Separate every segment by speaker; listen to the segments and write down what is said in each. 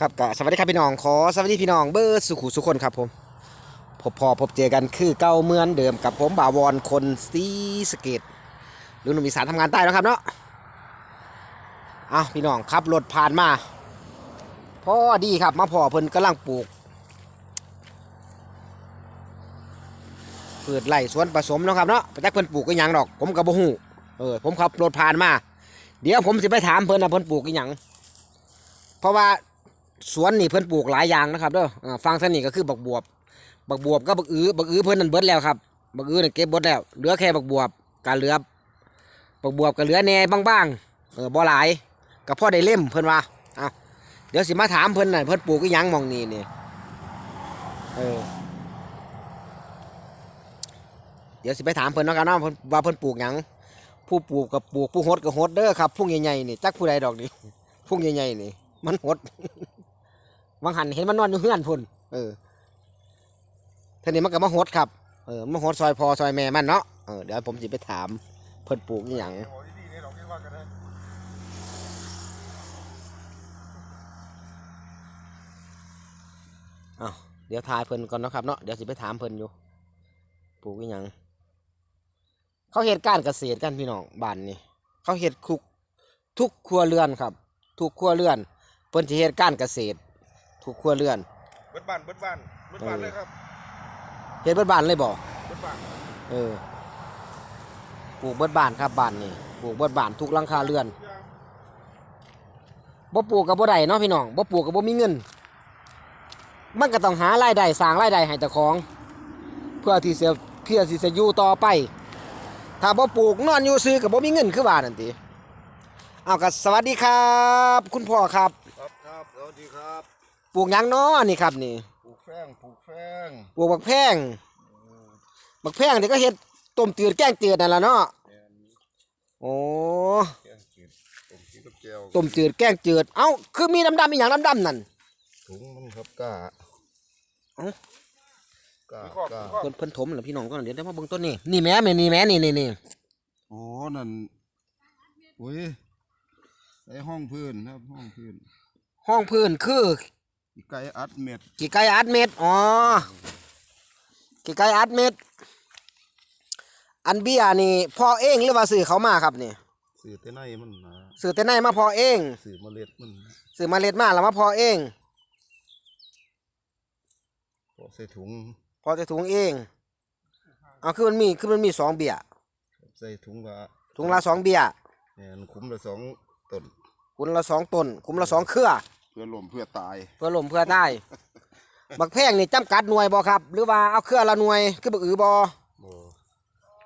Speaker 1: ครับก็สวัสดีครับพี่น้องขอสวัสดีพี่น้องเบอร์สุขุสุคนครับผมพบพอพบเจอกันคือเก้าเมือนเดิมกับผมบ่าวอนคนซีสเกตหรือหนุ่มอีสานทำงานใต้นะครับเนาะเอาพี่น้องขับรถผ่านมาพอดีครับมาพอเพิ่นกำลังปลูกพืชไร่สวนผสมเนาะครับเนาะแต่เพิ่นปลูกก็ยังดอก ผมกับบ่ฮู้เออผมขับรถผ่านมา เดี๋ยวผมสิไปถามเพิ่นนะเพิ่นปลูกอีหยังเพราะว่า สวนนี่เพิ่นปลูกหลายอย่างนะครับเด้ออ่าฟังท่านนี่ก็คือบักบวบ บักบวบก็บักอื้อบักอื้อเพิ่นนั่นเบิดแล้วครับบักอื้อนั่นเก็บเบิดแล้วเหลือแค่บักบวบกะเหลือบักบวบก็เหลือแหน่บ้างๆเออบ่หลายก็พอได้เล่มเพิ่นว่าเอาเดี๋ยวสิมาถามเพิ่นน่ะเพิ่นปลูกอีหยังมองนี่นี่เออเดี๋ยวสิไปถามเพิ่นเนาะครับเนาะว่าเพิ่นปลูกหยังผู้ปลูกกับปลูกผู้หดกับหดเด้อครับพุ่งใหญ่ๆนี่จักผู้ใดดอกนี่พุ่งใหญ่ๆนี่มันหด วังหันเห็นมันนอนอยู่เฮือนพุ่นเออทีนี้มันก็มาหดครับเออมาหดซอยพอซอยแม่มันเนาะเออเดี๋ยวผมจะไปถามเพิ่นปลูกอหย่าง
Speaker 2: อ้ยดีนี่เราคิดว่ากันได้
Speaker 1: อ้าเดี๋ยวทายเพิ่นก่อนเนาะครับเนาะเดี๋ยวสิไปถามเพิ่นอยู่ ปลูกอหย่างเขาเฮ็ดการเกษตรกันพี่น้องบ้านนี่เขาเฮ็ดคุกทุกครัวเรือนครับ ทุกครัวเรือนเพิ่นสิเฮ็ดการเกษตร ทุกครัวเรือน
Speaker 2: เบิดบ้านเบิดบ้านเบิดบ้าน
Speaker 1: เออ
Speaker 2: เลยครับ
Speaker 1: เฮ็ดเบิดบ้านเลยบ่
Speaker 2: เบิดบ้าน
Speaker 1: เออปลูกเบิดบ้านครับบ้านนี่ปลูกเบิดบ้านทุกหลังคาเรือนบ่ปลูกกับบ่ได้เนาะพี่น้องบ่ปลูกกับบ่มีเงิน มันก็ต้องหารายได้สร้างรายได้ให้เจ้าของ เพื่อที่จะเพื่อที่จะอยู่ต่อไป ถ้าบ่ปลูกนอนอยู่ซื้อกับบ่มีเงินคือว่านั่นติเอาก็สวัสดีครับ คุณพ่อครับ
Speaker 2: ครับครับสวัสดีครับ
Speaker 1: ปลูกหยังน้อนี่ครับนี่
Speaker 2: ปลูกแฟงปลูกแฟง
Speaker 1: ปลูกบักแพงบักแพงนี่ก็เฮ็ดต้มจืดแกงจืดนั่นล่ะเนาะ
Speaker 2: แกง
Speaker 1: โอ้
Speaker 2: แกงจืดต้มจืดกับแก้ว
Speaker 1: ต้มจืดแกงจืดเอ้าคือมีดำๆอีหยังดำๆนั่น
Speaker 2: ถุงมันครับก้า
Speaker 1: เอ้า
Speaker 2: ก้าก้า
Speaker 1: เพิ่นเพิ่นถมแล้วพี่น้องก็เดี๋ยวได้มาเบิ่งต้นนี่นี่แม่แม่นี่แม่นี่นี่นี่
Speaker 2: โอ้นั่นอุ้ยไอห้องพื้นครับห้องพื้น
Speaker 1: ห้องพื้นคือ
Speaker 2: อีไก่อัดเม็ด
Speaker 1: กี่ไก่อัดเม็ดอ๋อกี่ไก่อัดเม็ดอันเบี้ยนี่พอเองหรือว่าซื้อเขามาครับนี่
Speaker 2: สื่อแต่ในมันนะ
Speaker 1: ซื้อแต่ไหนมาพอเอง
Speaker 2: สื่อเมล็ดมัน
Speaker 1: ซื้อเมาเล็ดมาแล้วมาพอเอง
Speaker 2: พอใส่ถุง
Speaker 1: พอจะถุงเองเอาคือมันมีคือมันมีสองเบี้ย
Speaker 2: ใส่ถุงละ
Speaker 1: ถุงละสองเบี้ย
Speaker 2: แหนคุ้มละสองต้น
Speaker 1: คุละสองต้นคุมละสองเครือ
Speaker 2: เพื่อลมเพื่อตาย
Speaker 1: เพื่อลมเพื่อได้บักแพงนี่จำกัดหน่วยบ่ครับ หรือว่าเอาเครือละหน่วยคือบักอือบ่
Speaker 2: โอ้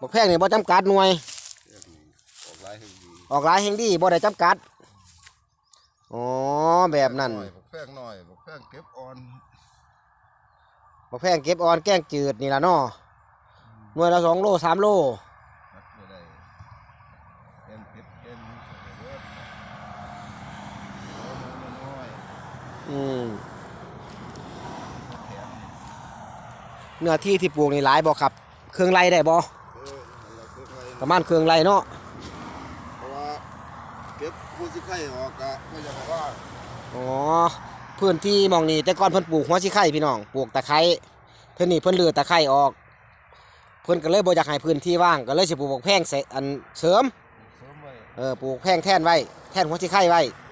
Speaker 1: บักแพงนี่บ่จำกัดหน่วย
Speaker 2: เรื่องนี้ออกหลายแห่งดี
Speaker 1: ออกหลายแห่งดีบ่ได้จำกัดอ๋อแบบนั้น
Speaker 2: หอยบอกแพงหน่อยบอกแพงเก็บออน
Speaker 1: บักแพงเก็บออนแกล้งจืดนี่ล่ะเนาะหน่วยละสองโลสามโล
Speaker 2: นัดไม่ได้เอ็นเก็บเอ็นเวิร์ดโอ้น้อย
Speaker 1: อืม
Speaker 2: ๆแถม
Speaker 1: เนื้อที่ที่ปลูกนี่หลายบ่ครับ เครื่องไรได้บ่
Speaker 2: เออเราเก็บไว้
Speaker 1: ประมาณเครื่องไรเนาะ
Speaker 2: เพราะว่าเก็บผู้สิไข่ออกกะก็ยังว่า
Speaker 1: อ๋อพื้นที่หมองนี่แต่ก่อนเพิ่นปลูกหัวชิไข่พี่น้องปลูกตะไคร้เพิ่นนี่เพิ่นเลือตะไคร้ออก เพิ่นก็เลยบ่อยากให้พื้นที่ว่างก็เลยสิปลูกบักแพงใส่อันเสริม
Speaker 2: เสริมไว้
Speaker 1: เออปลูกแพงแท่นไว้ แท่นหัวชิไข่ไว้
Speaker 2: เดี๋ยวมันได้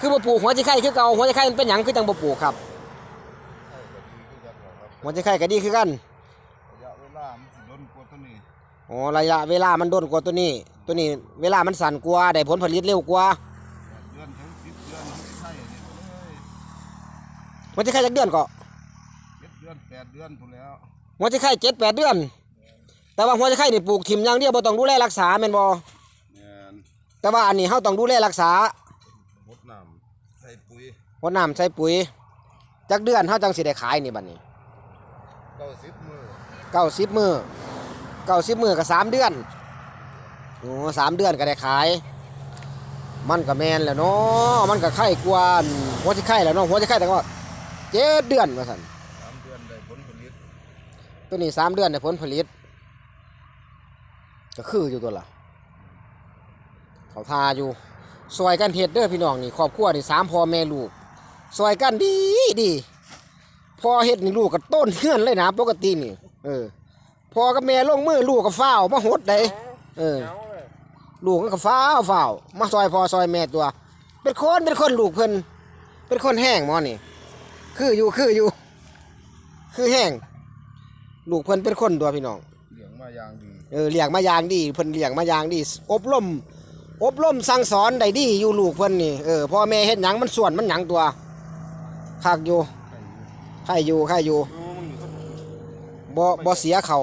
Speaker 1: คือบ่ปลูกหัวชิไข่คือเก่าหัวชิไข่มันเป็นหยังคือจังบ่ปลูกครับ
Speaker 2: ไข่ก็ดีขึ้นกันหรอกครับ
Speaker 1: หัวชิไข่ก็ดีคือกัน
Speaker 2: ระยะเวลามันสิล้นกว่าตัวนี้
Speaker 1: อ๋อระยะเวลามันโดนกว่าตัวนี้ ตัวนี้เวลามันสั้นกว่าได้ผลผลิตเร็วกว่า
Speaker 2: แปดเดือนถึงสิบเดือนมันไข่นี่ไปเลย
Speaker 1: หัวชิไข่จักเดือนก็
Speaker 2: เจ็ดเดือนแปดเดือนพูนแหล้ว
Speaker 1: หัวชิไข่7 8เดือน แต่ว่าหัวชิไข่นี่ปลูกถิ่มอย่างเดียวบ่ต้องดูแลรักษาแม่นบ่
Speaker 2: แม่น
Speaker 1: แต่ว่าอันนี้เฮาต้องดูแลรักษา
Speaker 2: หดน้ำใส่ ปุ๋ย
Speaker 1: รดน้ำใส่ปุ๋ยจักเดือนเฮาจังสิได้ขายนี่บัดนี้
Speaker 2: เก้าสิบมือ
Speaker 1: 90มื้อ90มื้อก็สามเดือนโอ้สามเดือนก็ได้ขาย มันก็แม่นแหล้วเนาะมันก็ไข่กว่าอันหัวสิไข่แหล้วเนาะหัวสิไข่แต่ก็เจ็ดเดือนว่าซั่น
Speaker 2: สามเดือนได้ผลผลิต
Speaker 1: ตัวนี้สามเดือนได้ผลผลิต ก็คืออยู่ตัวละเขาทาอยู่ซอยกันเฮ็ดเด้อพี่น้องนี่ครอบครัวนี่สามพ่อแม่ลูก ซอยกันดีดีพอเฮ็ดนี่ลูกก็ต้นเฮือนเลยนะปกตินี่ เออพอกับแม่ลงมือลูกก็ฟ้าวมาหดได้เออ
Speaker 2: เอาเลย
Speaker 1: ลูกมันก็ฟ้าวฟ้าวมาซอยพอซอยแม่ตัว เป็นคนเป็นคนลูกเพิ่นเป็นคนแห้งหมอนี่ คืออยู่คืออยู่ คือแห้งลูกเพิ่นเป็นคนตัวพี่น้อง
Speaker 2: เลี้ยงมาอย่างดี
Speaker 1: เออเลี้ยงมาอย่างดีเพิ่นเลี้ยงมาอย่างดี อบรมอบรมสั่งสอนได้ดีอยู่ลูกเพิ่นนี่เออพ่อแม่เฮ็ดหยังมันส่วนมันหยังตัว คักอยู่
Speaker 2: ใครอยู่
Speaker 1: ใครอยู่ใครอยู่
Speaker 2: โอ้มึงอยู่กับ
Speaker 1: บ่บ่เสียเขา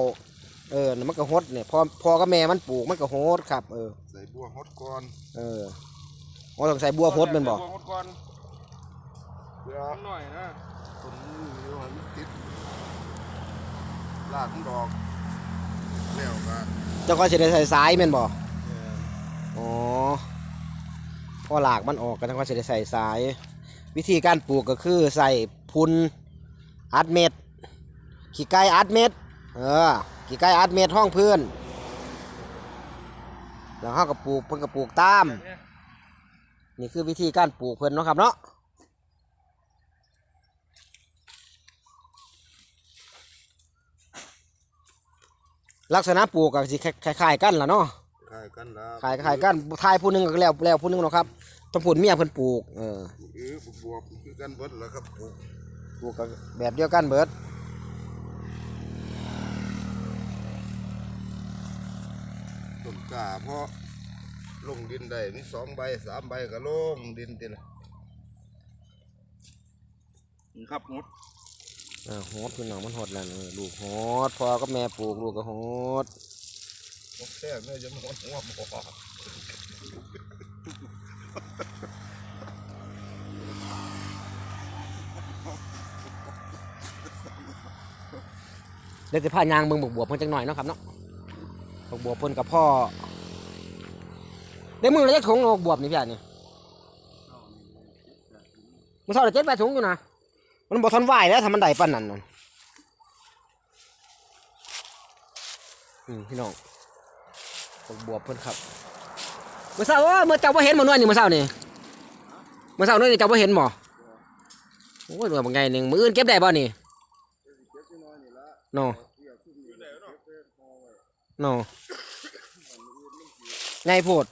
Speaker 1: เออมันก็ฮดเนี่ยพอพอกับแม่มันปลูกมันก็ฮดครับ เออ
Speaker 2: ใส่บัวฮดก่อน
Speaker 1: เออบ่ต้องใส่บัวฮดแม่นบ่
Speaker 2: ใส่บัวฮดก่อนเพื่อหน่อยนะต้นมืออยู่ให้มันติดรากมันดอกแล้วก็
Speaker 1: เจ้าก็สิได้ใส่สายแม่นบ่
Speaker 2: เอ่อ
Speaker 1: อ๋อพอหลากมันออกก็ต้องก็สิได้ใส่สาย วิธีการปลูกก็คือใส่พุนอัดเม็ดขี้ไก่อัดเม็ดเออขี้ไก่อัดเม็ดห้องพื้นแล้วเฮาก็ปลูกเพิ่นก็ปลูกตาม
Speaker 2: เนี่ย
Speaker 1: นี่คือวิธีการปลูกเพิ่นเนาะครับเนาะลักษณะปลูกก็สิคล้ายๆกันล่ะเนาะ
Speaker 2: คล้ายกันแล้ว
Speaker 1: ขายขายกันทายผู้หนึงก็แล้วแล้วผู้หนึงเนาะครับ ต้องพูดเมียเพิ่นปลูก เออ
Speaker 2: เออบวบคือกันเบิดแล้วครับปลูก
Speaker 1: ปลูกก็แบบเดียวกันเบิด
Speaker 2: ต้นกล้าเพราะลงดินได้มีสองใบสามใบก็ลงดินติละครับหมด
Speaker 1: อ่าโหดพี่น้องมันโหดแล้วเออลูกโหดพอกับแม่ปลูกลูกก็โหด
Speaker 2: หมดแท้แม่จะหมดหัวบ่
Speaker 1: ดี๋ยวจะพายางเบิ่งบกบวบเพิ่นจังหน่อยเนาะครับเนาะบกบวบเพิ่นกับพ่อได้มือละจักถุงบกบวบนี่พี่อะนี่มันเท่าไหร่เจ็ดแปดถุงอยู่นะมันบ่ทันไหวแล้วทำมันได้ปานนั้นน่ะอืมพี่น้องบกบวบเพิ่นครับเมื่อเช้าเมื่อเจ้าบ่าเห็นหมอน้อยนี่เมื่อเช้านี่เมื่อเช้านี่เจ้าบ่าเห็นหมอโอ้ยว่าบ่ไงหนึ่งมืออื่นเก็บได้บ่นี่ เนาะเนาะไงโพด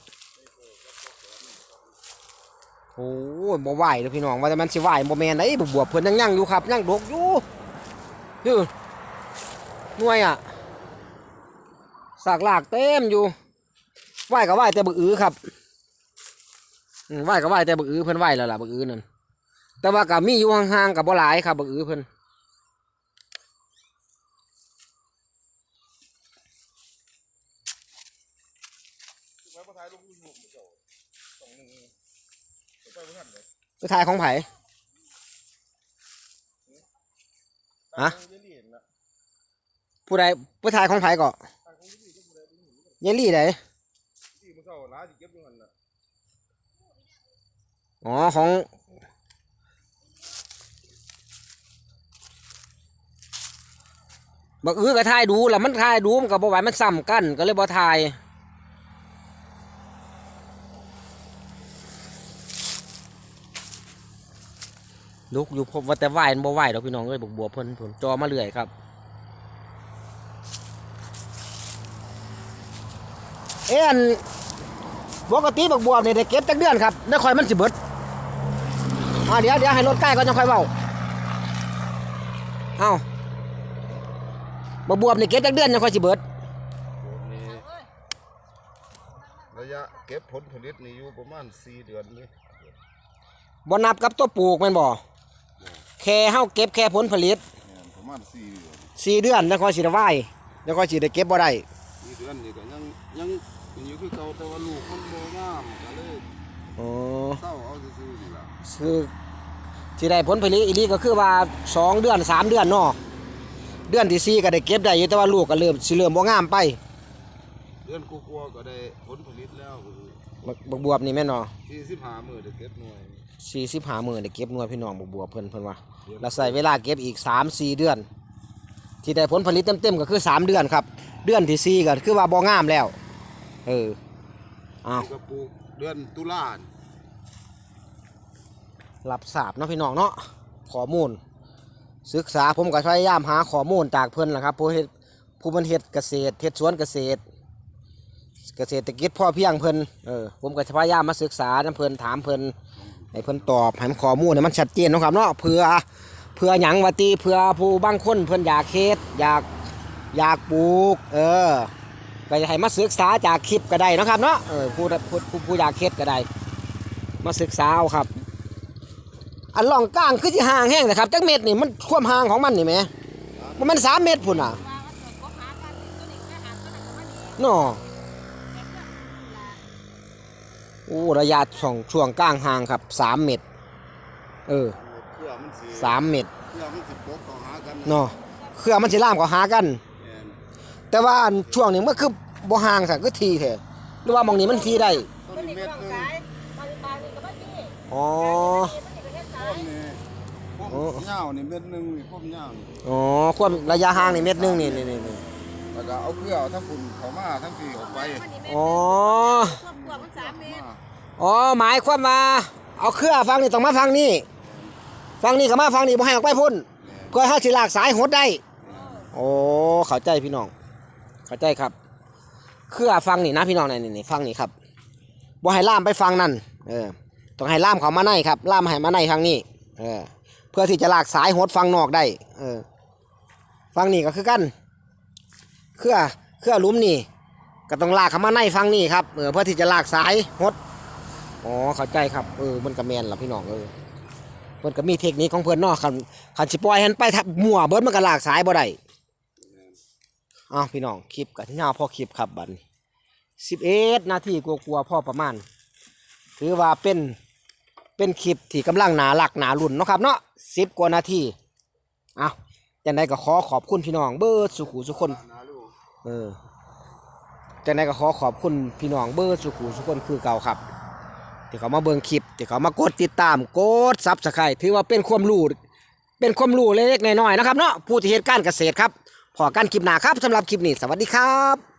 Speaker 1: โอ้ยบ่ไหวเด้อพี่น้องว่าแต่มันสิไหวบ่แมนได้บวบเพิ่นยังยังอยู่ครับยังดกอยู่อยู่หน่วยอะสากลากเต็มอยู่ไหวก็ไหวแต่บึกอื้อครับไหวก็ไหวแต่บึกอื้อเพิ่นไหวแล้วล่ะบึกอื้อนั่นแต่ว่าก็มีอยู่ห่างๆกับบ่หลายครับบึกอื้อเพิ่น
Speaker 2: ไว้ประทายลงยูทูบเจ้าสองหนึ่งไปประทันเลย
Speaker 1: ไปถ่ายของไผ ฮะ
Speaker 2: เยลี่นะ
Speaker 1: ผู้ใดไปถ่ายของไผก็
Speaker 2: ทางของยี่ลี่ก็บ่ได้บ่รู้
Speaker 1: เยลลี่ได
Speaker 2: ที่มันเจ้าหลายสิเก็บอยู่หั่นน่ะ
Speaker 1: อ๋อของ บักอื้อก็ถ่ายดูแล้วมันถ่ายดูมันก็บ่ไหวมันซ้ำกันก็เลยบ่ถ่าย ลุกอยู่พบว่าแต่ไหวมันบ่ไหวดอกพี่น้องเอ้ยบกบัวเพิ่นผลจอมาเรื่อยครับ เอ็นปกติบักบัวนี่ได้เก็บจักเดือนครับได้ค่อยมันสิเบิดอ่าเดี๋ยวเดี๋ยวให้รถใกล้ก่อนจะค่อยเว้าเอ้าบักบัวนี่เก็บจักเดือนจะค่อยสิเบิด
Speaker 2: โอ้นี่ระยะเก็บผลผลิตนี่อยู่ประมาณ4เดือนนี่
Speaker 1: บ่นับกับตัวปลูกแม่นบ่ แค่เฮาเก็บแค่ผลผลิต
Speaker 2: แม่นประมาณ4เดือน
Speaker 1: สี่เดือนจะค่อยสิได้ไหวจะค่อยสิได้เก็บบ่ได้
Speaker 2: 4เดือนนี่ก็ยังยังอยู่คือเก่าแต่ว่าลูกมันบ่งามก็เลย
Speaker 1: อ๋อ
Speaker 2: เศร้าเอาซื่อๆนี่ล่ะ
Speaker 1: คือสิได้ผลผลิตอีหลีก็คือว่าสองเดือนสามเดือนเนาะเดือนที่สี่ก็ได้เก็บได้อยู่แต่ว่าลูกก็เริ่มสิเริ่มบ่งามไป
Speaker 2: เดือนกลัวาๆก็ได้ผลผลิตแล้ว
Speaker 1: บักบักบวบนี่แม่นเนาะ
Speaker 2: 45มื้อได้เก็บหน่วย
Speaker 1: สี่สิบห้าหมื่นได้เก็บหน่วยพี่น้องบวบวบเพิ่นเพิ่นว่าแล้วใส่เวลาเก็บอีกสามสี่เดือน ที่ได้ผลผลิตเต็มๆก็คือสามเดือนครับ เดือนที่สี่ก็คือว่าบ่งามแล้ว เอออ้าว
Speaker 2: นี่ก็ปลูกเดือนตุลาคม
Speaker 1: รับทราบเนาะพี่น้องเนาะข้อมูล ศึกษาผมก็พยายามหาข้อมูลจากเพิ่นแหละครับผู้เฮ็ดผู้มันเฮ็ดเกษตรเฮ็ดสวนเกษตร เกษตรกิจพ่อเพียงเพิ่นเออผมก็จะพยายามมาศึกษานํเพิ่นถามเพิ่น ให้เพิ่นตอบให้มันข้อมูลให้มันชัดเจนเนาะครับเนาะเพื่อเพื่อหยังว่าติเพื่อผู้บางคนเพิ่นอยากเฮ็ดอยากอยากปลูก เออก็จะให้มาศึกษาจากคลิปก็ได้เนาะครับเนาะเออผู้ผู้ผู้ผู้อยากเฮ็ดก็ได้ มาศึกษาเอาครับ อันล่องกลางคือที่ห่างแห้งนะครับจักเม็ดนี่มันความห่างของมันนี่แหมมันมันสามเม็ดพุ่นอะเนาะ โอ้ระยะช่วงช่วงกลางห่างครับสามเม็ดเออ
Speaker 2: เครือมันสิ
Speaker 1: สามเม็ด
Speaker 2: เครือมันสิปกต่อหากัน
Speaker 1: เนาะเครือมันสิล่ามก็หากัน
Speaker 2: แม่น
Speaker 1: แต่ว่าอันช่วงนี้มันคือบ่ห่างสักคือทีแท้หรือว่าหมองนี้มันทีได้
Speaker 2: ต้นนี้เม็ดหนึง
Speaker 1: อ๋อ
Speaker 2: ต้นนี้พวก
Speaker 1: โอ้
Speaker 2: เหย้านี่เม็ดหนึงนี่พวกเหย้านี่
Speaker 1: อ๋อความระยะห่างนี่เม็ดหนึงนี่นี่นี่นี่
Speaker 2: แล้วก็เอาเครือทั้งฝุ่นเข้ามาทั้งที่ออกไป
Speaker 1: อ๋อ
Speaker 2: มา
Speaker 1: อ๋อหมายความว่าเอาเครือฟังนี่ต้องมาฟังนี่ฟังนี่ก็มาฟังนี่บ่ให้ออกไปพุ่นเพื่อให้สิลากสายหดได้ โอ้เข้าใจพี่น้อง เข้าใจครับ เครือฟังนี่นะพี่น้องนี่นี่นี่ฟังนี่ครับบ่ให้ล่ามไปฟังนั่นเออต้องให้ล่ามเขามาในครับล่ามให้มาในทางนี้เออ เพื่อที่จะลากสายหดฟังนอกได้ เออ ฟังนี่ก็คือกัน เครือเครือลุมนี่ ก็ต้องลากเขามาในฟังนี่ครับเออเพื่อที่จะลากสายหดอ๋อเข้าใจครับเออมันก็แมนล่ะพี่น้องเออเพิ่นก็มีเทคนิคของเพิ่นเนาะคันคันสิปล่อยหันไปทับมั่วเบิดมันก็ลากสายบ่ได้อ้าวพี่น้องคลิปก็ยาวพอคลิปครับบัดนี้11นาทีกลัวๆพ่อประมาณ ถือว่าเป็นเป็นคลิปที่กำลังหนาหลักหนารุ่นเนาะครับเนาะ10กว่านาทีอ้าวจังไดก็ขอขอบคุณพี่น้องเบิดสุขุสุคน
Speaker 2: น
Speaker 1: เออจังไดก็ขอขอบคุณพี่น้องเบอร์สุขุสุคนคือเก่าครับที่เขามาเบิ่งคลิปที่เขามากดติดตามกดซับสไครต์ถือว่าเป็นความรู้เป็นความรู้เล็กๆน้อยๆนะครับเนาะผู้ที่เหตุการณ์เกษตรครับพอกันคลิปหนาครับสำหรับคลิปนี้สวัสดีครับ